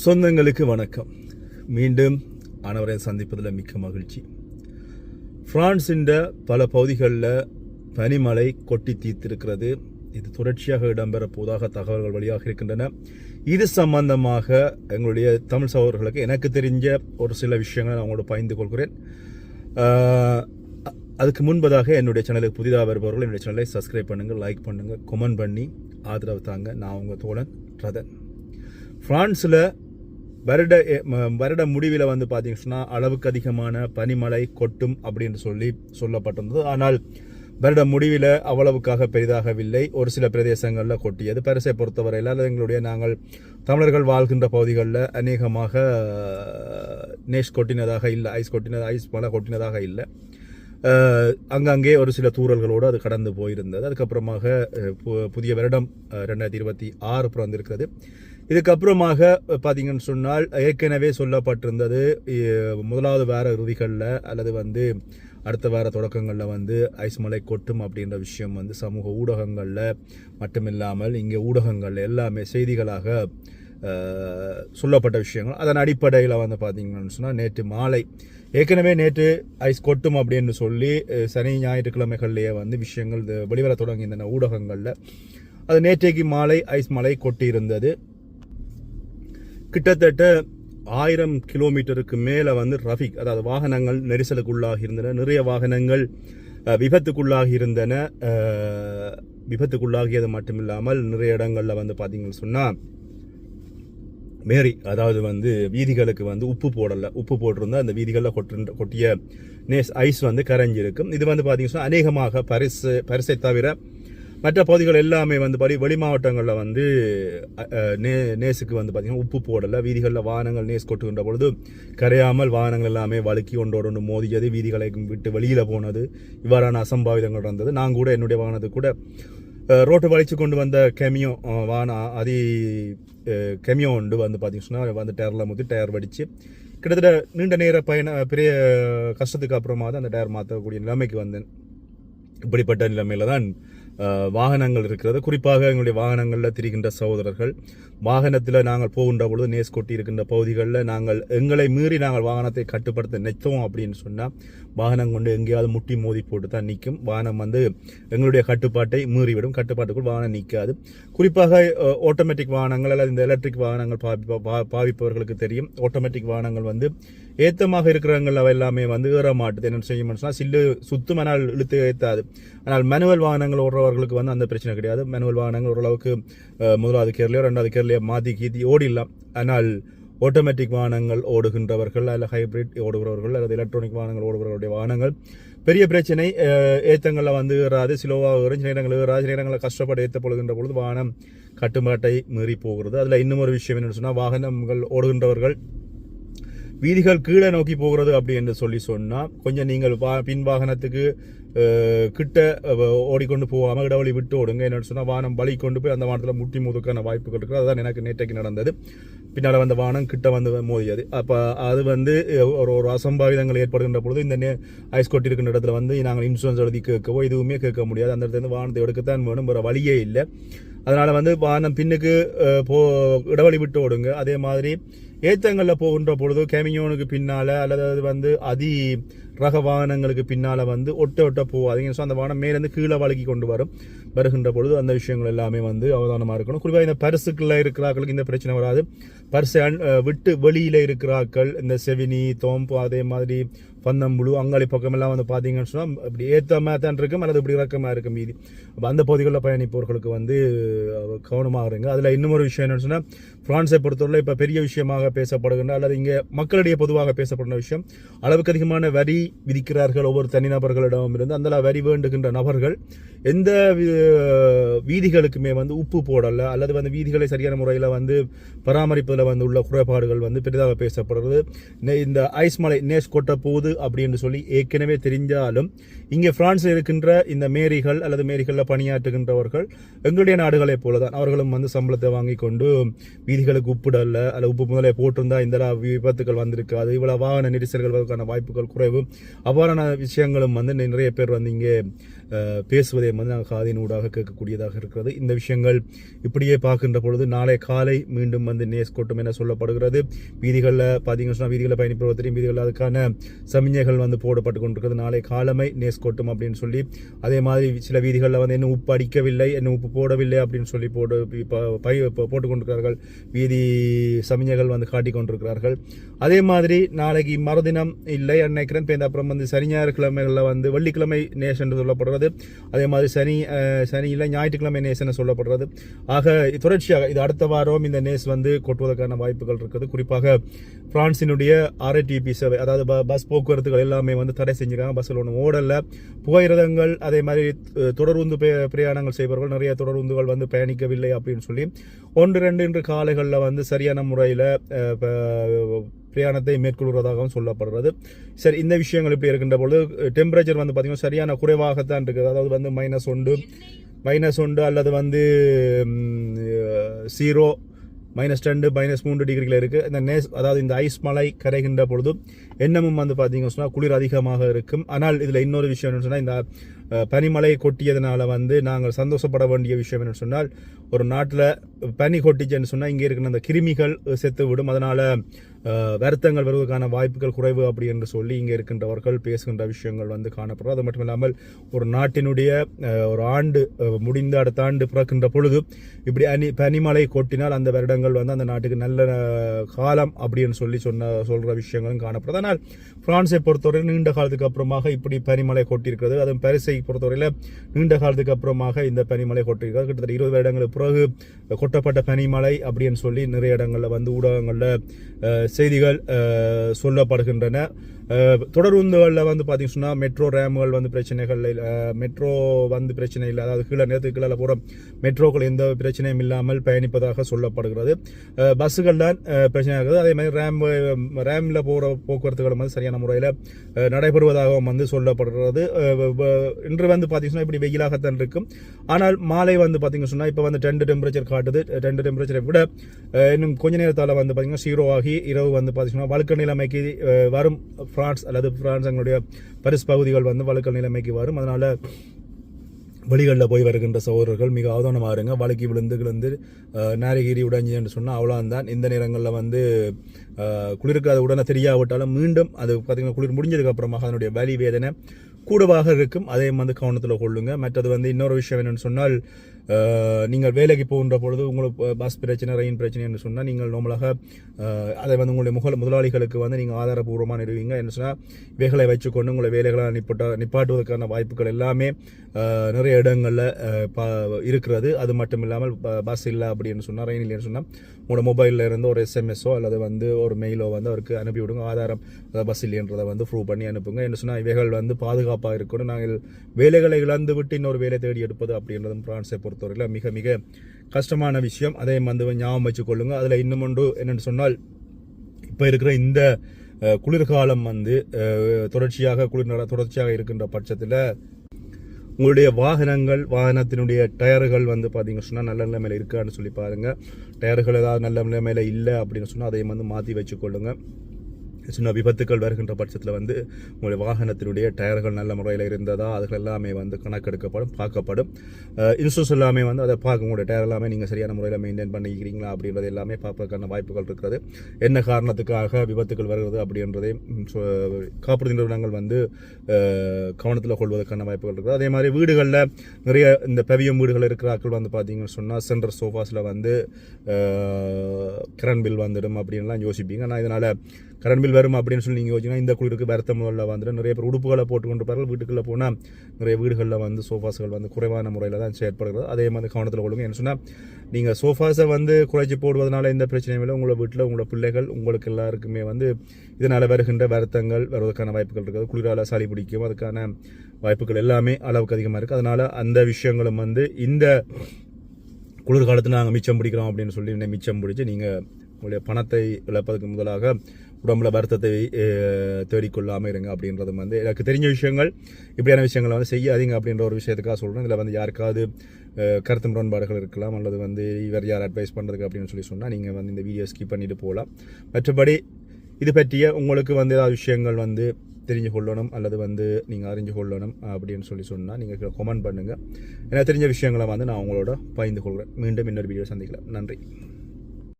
சொந்தங்களுக்கு வணக்கம். மீண்டும் அனைவரை சந்திப்பதில் மிக்க மகிழ்ச்சி. பிரான்சின் பல பகுதிகளில் பனிமலை கொட்டி தீர்த்திருக்கிறது. இது தொடர்ச்சியாக இடம்பெற போதாக தகவல்கள் வழியாக இருக்கின்றன. இது சம்பந்தமாக எங்களுடைய தமிழ் சகோதரர்களுக்கு எனக்கு தெரிஞ்ச ஒரு சில விஷயங்களை நான் உங்களோட பகிர்ந்து கொள்கிறேன். அதுக்கு முன்பதாக என்னுடைய சேனலுக்கு புதிதாக வருபவர்கள் என்னுடைய சேனலை சப்ஸ்கிரைப் பண்ணுங்கள் லைக் பண்ணுங்கள் கமெண்ட் பண்ணி ஆதரவு தாங்க. நான் உங்கள் தோழன் ரதன். பிரான்ஸில் வருட வருட முடிவில் வந்து பார்த்தீங்கன்னா அளவுக்கு அதிகமான பனிமழை கொட்டும் அப்படின்னு சொல்லி சொல்லப்பட்டிருந்தது. ஆனால் வருட முடிவில் அவ்வளவுக்காக பெரிதாகவில்லை. ஒரு சில பிரதேசங்களில் கொட்டியது. பரிசை பொறுத்தவரையில் அல்லது எங்களுடைய நாங்கள் தமிழர்கள் வாழ்கின்ற பகுதிகளில் அநேகமாக நேஷ் கொட்டினதாக இல்லை ஐஸ் கொட்டினது ஐஸ் மழை கொட்டினதாக இல்லை. அங்கங்கே ஒரு சில தூறல்களோடு அது கடந்து போயிருந்தது. அதுக்கப்புறமாக பு- புதிய வருடம் ரெண்டாயிரத்தி இருபத்தி ஆறு பிறந்திருக்கிறது. இதுக்கப்புறமாக பார்த்தீங்கன்னு சொன்னால் ஏற்கனவே சொல்லப்பட்டிருந்தது முதலாவது வார இறுதிகளில் அல்லது வந்து அடுத்த வார தொடக்கங்களில் வந்து ஐஸ் மலை கொட்டும் அப்படின்ற விஷயம் வந்து சமூக ஊடகங்களில் மட்டுமில்லாமல் இங்கே ஊடகங்கள் எல்லாமே செய்திகளாக சொல்லப்பட்ட விஷயங்கள். அதன் அடிப்படையில் வந்து பார்த்தீங்கன்னு சொன்னால் நேற்று மாலை ஏற்கனவே நேற்று ஐஸ் கொட்டும் அப்படின்னு சொல்லி சனி ஞாயிற்றுக்கிழமைகள்லேயே வந்து விஷயங்கள் வெளிவர தொடங்கியிருந்தன ஊடகங்களில். அது நேற்றைக்கு மாலை ஐஸ் மலை கொட்டியிருந்தது. கிட்டத்தட்ட ஆயிரம் கிலோமீட்டருக்கு மேலே வந்து ரஃபிக் அதாவது வாகனங்கள் நெரிசலுக்குள்ளாகி இருந்தன நிறைய வாகனங்கள் விபத்துக்குள்ளாகி இருந்தன அஹ், விபத்துக்குள்ளாகியது மட்டுமில்லாமல் நிறைய இடங்களில் வந்து பார்த்தீங்கன்னு சொன்னால் மேரி அதாவது வந்து வீதிகளுக்கு வந்து உப்பு போடலை உப்பு போட்டிருந்தா அந்த வீதிகளில் கொட்டு கொட்டிய நேஸ் ஐஸ் வந்து கரைஞ்சிருக்கும். இது வந்து பார்த்தீங்கன்னா அநேகமாக பரிசு பரிசை தவிர மற்ற பகுதிகள் எல்லாமே வந்து படி வெளி மாவட்டங்களில் வந்து நே நேஸுக்கு வந்து பார்த்தீங்கன்னா உப்பு போடலை. வீதிகளில் வாகனங்கள் நேஸ் கொட்டுகின்ற பொழுது கரையாமல் வாகனங்கள் எல்லாமே வழுக்கி ஒன்றோடு ஒன்று மோதியது. வீதிகளை விட்டு வெளியில் போனது. இவ்வாறான அசம்பாவிதங்கள் நடந்தது. நான் கூட என்னுடைய வாகனத்துக்கு கூட ரோட்டு வலிச்சு கொண்டு வந்த கெமியோ அஹ், அதி கெமியோ உண்டு வந்து பார்த்தீங்கன்னா வந்து டயரில் முத்தி டயர் வடித்து கிட்டத்தட்ட நீண்ட நேர பயண பெரிய கஷ்டத்துக்கு அப்புறமா தான் அந்த டயர் மாற்றக்கூடிய நிலைமைக்கு வந்தேன். இப்படிப்பட்ட நிலைமையில தான் வாகனங்கள் இருக்கிறது. குறிப்பாக எங்களுடைய வாகனங்களில் திரிகின்ற சகோதரர்கள். வாகனத்தில் நாங்கள் போகின்ற பொழுது நேஸ்கொட்டி இருக்கின்ற பகுதிகளில் நாங்கள் எங்களை மீறி நாங்கள் வாகனத்தை கட்டுப்படுத்த நினைத்தோம் அப்படின்னு சொன்னால் வாகனம் கொண்டு எங்கேயாவது முட்டி மோதி போட்டு தான் நிற்கும் வாகனம் வந்து எங்களுடைய கட்டுப்பாட்டை மீறிவிடும். கட்டுப்பாட்டுக்குள் வாகனம் நிற்காது குறிப்பாக ஆட்டோமேட்டிக் வாகனங்கள் அல்லது இந்த எலக்ட்ரிக் வாகனங்கள் பாவி- பா- பாவிப்பவர்களுக்கு தெரியும். ஆட்டோமேட்டிக் வாகனங்கள் வந்து ஏத்தமாக இருக்கிறவங்கள் அவை எல்லாமே வந்து ஏற மாட்டுது. என்ன செய்யும் சொன்னால் சில்லு சுத்தும் ஆனால் இழுத்து ஏற்றாது ஆனால் மேனுவல் வாகனங்கள் ஓடுறவர்களுக்கு வந்து அந்த பிரச்சனை கிடையாது. மேனுவல் வாகனங்கள் ஓரளவுக்கு முதலாவது கேர்லையோ ரெண்டாவது கேர்லையோ மாற்றி கீத்தி ஓடிடலாம். ஆனால் ஆட்டோமேட்டிக் வாகனங்கள் ஓடுகின்றவர்கள் அல்ல ஹைபிரிட் ஓடுகிறவர்கள் அல்லது எலக்ட்ரானிக் வாகனங்கள் ஓடுகிறவருடைய வாகனங்கள் பெரிய பிரச்சனை ஏத்தங்களில் வந்து ஏறாது. சிலோவாக ஏறும். சில இடங்கள் ஏறாது. சில இடங்களில் கஷ்டப்பட்டு பொழுகின்ற பொழுது வாகனம் கட்டுப்பாட்டை மீறி போகிறது. அதில் இன்னும் ஒரு விஷயம் என்னென்னு சொன்னால் வாகனங்கள் ஓடுகின்றவர்கள் வீதிகள் கீழே நோக்கி போகிறது அப்படி என்று சொல்லி சொன்னால் கொஞ்சம் நீங்கள் வா பின் வாகனத்துக்கு கிட்ட ஓடிக்கொண்டு போகாமல் இடவழி விட்டு ஓடுங்க என்னென்னு சொன்னால் வானம் வழி கொண்டு போய் அந்த வானத்தில் முட்டி முதுக்கான வாய்ப்புகள் இருக்குது அதுதான் எனக்கு நேற்றைக்கு நடந்தது பின்னால் வந்த வானம் கிட்ட வந்து மோதியது அப்போ அது வந்து ஒரு ஒரு அசம்பாவிதங்கள் ஏற்படுகின்ற பொழுது இந்த நே ஐஸ் கொட்டி இருக்கின்ற இடத்துல வந்து நாங்கள் இன்சூரன்ஸ் எழுதி கேட்கவோ எதுவுமே கேட்க முடியாது அந்த இடத்துல இருந்து எடுக்கத்தான் வேணும் வேறு வழியே இல்லை அதனால் வந்து வானம் பின்னுக்கு போ இடவழி விட்டு ஓடுங்க அதே மாதிரி ஏத்தங்களில் போகின்ற பொழுது கேமியோனுக்கு பின்னால அல்லது வந்து அதி ரக வாகனங்களுக்கு பின்னால் வந்து ஒட்ட ஒட்ட போகாதீங்க. ஸோ அந்த வாகனம் மேலேருந்து கீழே வழுக்கி கொண்டு வரும். வருகின்ற பொழுது அந்த விஷயங்கள் எல்லாமே வந்து அவதானமாக இருக்கணும். குறிப்பாக இந்த பரிசுக்குள்ள இருக்கிறாக்களுக்கு இந்த பிரச்சனை வராது. பரிசை விட்டு வெளியில் இருக்கிறாக்கள் இந்த செவினி தோம்பு அதே மாதிரி பந்தம்புழு அங்காளி பக்கமெல்லாம் வந்து பார்த்தீங்கன்னு சொன்னால் இப்படி ஏத்தமாக தான் இருக்கும் அல்லது இப்படி இறக்கமாக இருக்கும் மீதி. அப்போ அந்த பகுதிகளில் பயணிப்பவர்களுக்கு வந்து கவனமாக இருங்க. அதில் இன்னும் ஒரு விஷயம் என்னென்னு சொன்னால் ஃப்ரான்ஸை பொறுத்தவரை இப்போ பெரிய விஷயமாக பேசப்படுகின்ற அல்லது இங்கே மக்களிடையே பொதுவாக பேசப்படுற விஷயம் அளவுக்கு அதிகமான வரி விதிக்கிறார்கள் ஒவ்வொரு தனிநபர்களிடமும் இருந்து அந்த வரி வேண்டுகின்ற நபர்கள் எந்த வி- வீதிகளுக்குமே வந்து உப்பு போடலை அல்லது வந்து வீதிகளை சரியான முறையில் வந்து பராமரிப்பதில் வந்து உள்ள குறைபாடுகள் வந்து பெரிதாக பேசப்படுறது இந்த ஐஸ் மலை நேஸ் கொட்ட போது அப்படின்னு சொல்லி ஏற்கனவே தெரிஞ்சாலும் இங்கே பிரான்ஸில் இருக்கின்ற இந்த மேரிகள் அல்லது மேரிகளில் பணியாற்றுகின்றவர்கள் எங்களுடைய நாடுகளைப் போல தான் அவர்களும் வந்து சம்பளத்தை வாங்கி கொண்டு வீதிகளுக்கு உப்புடல்ல அல்ல உப்பு முதலே போட்டிருந்தா இந்த விபத்துகள் வந்திருக்காது. இவ்வளவு வாகன நெரிசல்கள் வருவதற்கான வாய்ப்புகள் குறைவு. அவ்வாறான விஷயங்களும் வந்து நிறைய பேர் வந்து இங்கே பேசுவதை வந்து நாங்கள் காதின் ஊடாக கேட்கக்கூடியதாக இருக்கிறது. இந்த விஷயங்கள் இப்படியே பார்க்கின்ற பொழுது நாளை காலை மீண்டும் வந்து நேஸ் கொட்டும் என சொல்லப்படுகிறது. வீதிகளில் பார்த்தீங்கன்னா வீதிகளில் வீதிகளில் தெரியும். வீதிகளில் அதுக்கான சமிஞ்சைகள் வந்து போடப்பட்டு கொண்டிருக்கிறது. நாளை காலமை நேஸ் கொட்டும் அப்படின்னு சொல்லி அதே மாதிரி சில வீதிகளில் வந்து என்ன உப்பு அடிக்கவில்லை என்ன உப்பு போடவில்லை அப்படின்னு சொல்லி போட்டு இப்போ பை இப்போ கொண்டிருக்கிறார்கள். வீதி சமிஞர்கள் வந்து காட்டி கொண்டிருக்கிறார்கள். அதே மாதிரி நாளைக்கு மறுதினம் இல்லை நினைக்கிறேன் இப்போ அப்புறம் வந்து சனி ஞாயிறு கிழமைகளில் வந்து வெள்ளிக்கிழமை நேஷ் என்று சொல்லப்படுறது அதே மாதிரி சனி சனி இல்லை ஞாயிற்றுக்கிழமை நேஸ் சொல்லப்படுறது ஆக தொடர்ச்சியாக இது அடுத்த வாரம் இந்த நேஸ் வந்து கொட்டுவதற்கான வாய்ப்புகள் இருக்குது. குறிப்பாக பிரான்சினுடைய ஆர்ஐடிபி சேவை அதாவது பஸ் பஸ் போக்குவரத்துகள் எல்லாமே வந்து தடை செஞ்சுருக்காங்க. பஸ்ஸில் ஒன்றும் ஓடல புகையிரதங்கள் அதே மாதிரி தொடர்ந்து தொடருந்து பிரயாணங்கள் செய்பவர்கள் நிறைய தொடருந்துகள் வந்து பயணிக்கவில்லை அப்படின்னு சொல்லி ஒன்று ரெண்டு இன்று காலைகளில் வந்து சரியான முறையில் பிரயாணத்தை மேற்கொள்வதாகவும் சொல்லப்படுறது. சரி இந்த விஷயங்கள் இப்படி இருக்கின்ற பொழுது டெம்பரேச்சர் வந்து பார்த்திங்கன்னா சரியான குறைவாகத்தான் இருக்குது. அதாவது வந்து மைனஸ் ஒன்று மைனஸ் ஒன்று அல்லது வந்து ஜீரோ மைனஸ் ரெண்டு மைனஸ் மூன்று டிகிரிகள் இருக்குது இந்த நேஸ் அதாவது இந்த ஐஸ் மலை கரைகின்ற பொழுதும் என்னமும் வந்து பார்த்தீங்கன்னு சொன்னால் குளிர் அதிகமாக இருக்கும். ஆனால் இதில் இன்னொரு விஷயம் என்னன்னு சொன்னால் இந்த பனிமலை கொட்டியதுனால வந்து நாங்கள் சந்தோஷப்பட வேண்டிய விஷயம் என்னன்னு சொன்னால் ஒரு நாட்டில் பனி கொட்டிச்சுன்னு சொன்னால் இங்கே இருக்கிற அந்த கிருமிகள் செத்து விடும். அதனால் வருத்தங்கள் வருவதற்கான வாய்ப்புகள் குறைவு அப்படி என்று சொல்லி இங்கே இருக்கின்றவர்கள் பேசுகின்ற விஷயங்கள் வந்து காணப்படும் அது மட்டும் இல்லாமல் ஒரு நாட்டினுடைய ஒரு ஆண்டு முடிந்த அடுத்த ஆண்டு பிறக்கின்ற பொழுது இப்படி அனி பனிமலை கொட்டினால் அந்த வருடங்கள் வந்து அந்த நாட்டுக்கு நல்ல காலம் அப்படின்னு சொல்லி சொன்ன சொல்கிற விஷயங்களும் காணப்படுது ஆனால் பிரான்ஸை பொறுத்தவரை நீண்ட காலத்துக்கு அப்புறமாக இப்படி பனிமலை கொட்டியிருக்கிறது. அதுவும் பரிசை பொறுத்தவரையில் நீண்ட காலத்துக்கு அப்புறமாக இந்த பனிமலை கொட்டியிருக்கிறது கிட்டத்தட்ட இருபது வருடங்களுக்கு பிறகு கொட்டப்பட்ட பனிமலை அப்படின்னு சொல்லி நிறைய இடங்களில் வந்து ஊடகங்களில் செய்திகள் சொல்லப்படுகின்றன. தொடருந்துகளில் வந்து பார்த்தீங்கன்னா சொன்னால் மெட்ரோ ரேம்கள் வந்து பிரச்சனைகள் மெட்ரோ வந்து பிரச்சனை இல்லை. அதாவது கீழே நேரத்துக்கு கீழே போகிற மெட்ரோக்கள் எந்த பிரச்சனையும் இல்லாமல் பயணிப்பதாக சொல்லப்படுகிறது. பஸ்ஸுகள் தான் பிரச்சனை இருக்குது. அதே மாதிரி ரேம் ரேமில் போகிற போக்குவரத்துகளும் வந்து சரியான முறையில் நடைபெறுவதாகவும் வந்து சொல்லப்படுகிறது. இன்று வந்து பார்த்தீங்கன்னா இப்படி வெயிலாகத்தான் இருக்கும். ஆனால் மாலை வந்து பார்த்தீங்கன்னு சொன்னால் இப்போ வந்து டென்ட் டெம்பரேச்சர் காட்டுது. ரெண்டு டெம்பரேச்சரை விட இன்னும் கொஞ்ச நேரத்தால் வந்து பார்த்தீங்கன்னா ஜீரோ ஆகி இரவு வந்து பார்த்தீங்கன்னா வழுக்க நிலைமைக்கு வரும் பிரான்ஸ் அல்லது பிரான்ஸ் எங்களுடைய பரிசு பகுதிகள் வந்து வழுக்க நிலைமைக்கு வரும். அதனால் வழிகளில் போய் வருகின்ற சகோதரர்கள் மிக அவதானமாக இருங்க. வழுக்கி விழுந்து விழுந்து அஹ், நாரிகிரி என்று சொன்னால் அவ்வளோதான் இந்த நேரங்களில் வந்து குளிருக்கு அது உடனே தெரியாவிட்டாலும் மீண்டும் அது பார்த்திங்கன்னா குளிர் முடிஞ்சதுக்கு அப்புறமாக அதனுடைய வலி வேதனை கூடவாக இருக்கும். அதையும் வந்து கவனத்தில் கொள்ளுங்க. மற்றது வந்து இன்னொரு விஷயம் என்னென்னு சொன்னால் நீங்கள் வேலைக்கு போகின்ற பொழுது உங்களுக்கு பஸ் பிரச்சனை ரயின் பிரச்சனை என்று சொன்னால் நீங்கள் நார்மலாக அதை வந்து உங்களுடைய முகல் முதலாளிகளுக்கு வந்து நீங்கள் ஆதாரபூர்வமாக நிறுவீங்க என்று சொன்னால் இவைகளை வச்சுக்கொண்டு உங்களை வேலைகளை நிப்பாட்ட நிப்பாட்டுவதற்கான வாய்ப்புகள் எல்லாமே நிறைய இடங்களில் இருக்கிறது. அது மட்டும் இல்லாமல் பஸ் இல்லை அப்படின்னு சொன்னால் ரயின் இல்லைன்னு சொன்னால் உங்களோட மொபைலில் இருந்து ஒரு எஸ்எம்எஸோ அல்லது வந்து ஒரு மெயிலோ வந்து அவருக்கு அனுப்பி விடுங்க. ஆதாரம் பஸ் இல்லைன்றதை வந்து ப்ரூவ் பண்ணி அனுப்புங்க என்ன சொன்னால் இவைகள் வந்து பாதுகாப்பாக இருக்கணும். நாங்கள் வேலைகளை இழந்து விட்டு இன்னொரு வேலை தேடி எடுப்பது அப்படின்றதும் பிரான்ஸை பொறுத்தவரையில் மிக மிக கஷ்டமான விஷயம். அதை வந்து ஞாபகம் வச்சுக்கொள்ளுங்க. அதில் இன்னும் ஒன்று என்னென்னு சொன்னால் இப்போ இருக்கிற இந்த குளிர்காலம் வந்து தொடர்ச்சியாக குளிர் நட- தொடர்ச்சியாக இருக்கின்ற பட்சத்தில் உங்களுடைய வாகனங்கள் வாகனத்தினுடைய டயர்கள் வந்து பார்த்தீங்க சொன்னால் நல்ல நிலைமையில் இருக்கான்னு சொல்லி பாருங்கள் டயர்கள் ஏதாவது நல்ல நிலைமையில் இல்லை அப்படின்னு சொன்னால் அதையும் வந்து மாற்றி வச்சுக்கொள்ளுங்கள் சின்ன விபத்துக்கள் வருகின்ற பட்சத்தில் வந்து உங்களுடைய வாகனத்தினுடைய டயர்கள் நல்ல முறையில் இருந்ததா அதுகள் எல்லாமே வந்து கணக்கெடுக்கப்படும் பார்க்கப்படும். இன்சூரன்ஸ் எல்லாமே வந்து அதை பார்க்க உங்களுடைய டயர் எல்லாமே நீங்கள் சரியான முறையில் மெயின்டைன் பண்ணிக்கிறீங்களா அப்படின்றது எல்லாமே பார்ப்பதற்கான வாய்ப்புகள் இருக்கிறது. என்ன காரணத்துக்காக விபத்துக்கள் வருகிறது அப்படின்றதை காப்பீடு காப்புறுதி நிறுவனங்கள் வந்து கவனத்தில் கொள்வதற்கான வாய்ப்புகள் இருக்குது. அதே மாதிரி வீடுகளில் நிறைய இந்த பெவியம் வீடுகள் இருக்கிற ஆட்கள் வந்து பார்த்தீங்கன்னு சொன்னால் சென்டர் சோஃபாஸில் வந்து கரண்ட் பில் வந்துடும் அப்படின்லாம் யோசிப்பீங்க. ஆனால் இதனால் கரண்ட் பில் வரும் அப்படின்னு சொல்லி நீங்கள் யோசிச்சிங்கன்னா இந்த குளிருக்கு வருத்த முதல்ல வந்துடும் நிறைய பேர் உடுப்புகளை போட்டு கொண்டு பாருங்கள் வீட்டுக்குள்ளே போனால் நிறைய வீடுகளில் வந்து சோஃபாஸ்கள் வந்து குறைவான முறையில் தான் செயற்படுகிறது. அதே மாதிரி கவனத்தில் கொள்ளுங்க. என்ன சொன்னால் நீங்கள் சோஃபாஸை வந்து குறைச்சி போடுவதனால எந்த பிரச்சனையும் இல்லை. உங்களோட வீட்டில் உங்களோட பிள்ளைகள் உங்களுக்கு எல்லாருக்குமே வந்து இதனால் வருகின்ற வருத்தங்கள் வருவதற்கான வாய்ப்புகள் இருக்குது. குளிரால் சளி பிடிக்கும். அதுக்கான வாய்ப்புகள் எல்லாமே அளவுக்கு அதிகமாக இருக்குது அதனால் அந்த விஷயங்களும் வந்து இந்த குளிர்காலத்தில் நாங்கள் மிச்சம் பிடிக்கிறோம் அப்படின்னு சொல்லி மிச்சம் பிடிச்சி நீங்கள் உங்களுடைய பணத்தை இழப்பதற்கு முதலாக உடம்புல வருத்தத்தை தேடிக்கொள்ளாமல் இருங்க அப்படின்றதும் வந்து எனக்கு தெரிஞ்ச விஷயங்கள். இப்படியான விஷயங்களை வந்து செய்யாதீங்க அப்படின்ற ஒரு விஷயத்துக்காக சொல்கிறேன் இதில் வந்து யாருக்காவது கருத்து முரண்பாடுகள் இருக்கலாம் அல்லது வந்து இவர் யார் அட்வைஸ் பண்ணுறதுக்கு அப்படின்னு சொல்லி சொன்னால் நீங்கள் வந்து இந்த வீடியோ ஸ்கிப் பண்ணிட்டு போகலாம். மற்றபடி இது பற்றிய உங்களுக்கு வந்து ஏதாவது விஷயங்கள் வந்து தெரிஞ்சு கொள்ளணும் அல்லது வந்து நீங்கள் அறிஞ்சு கொள்ளணும் அப்படின்னு சொல்லி சொன்னால் நீங்கள் கமெண்ட் பண்ணுங்கள் எனக்கு தெரிஞ்ச விஷயங்களை வந்து நான் உங்களோட பகிர்ந்து கொள்கிறேன் மீண்டும் இன்னொரு வீடியோ சந்திக்கலாம். நன்றி.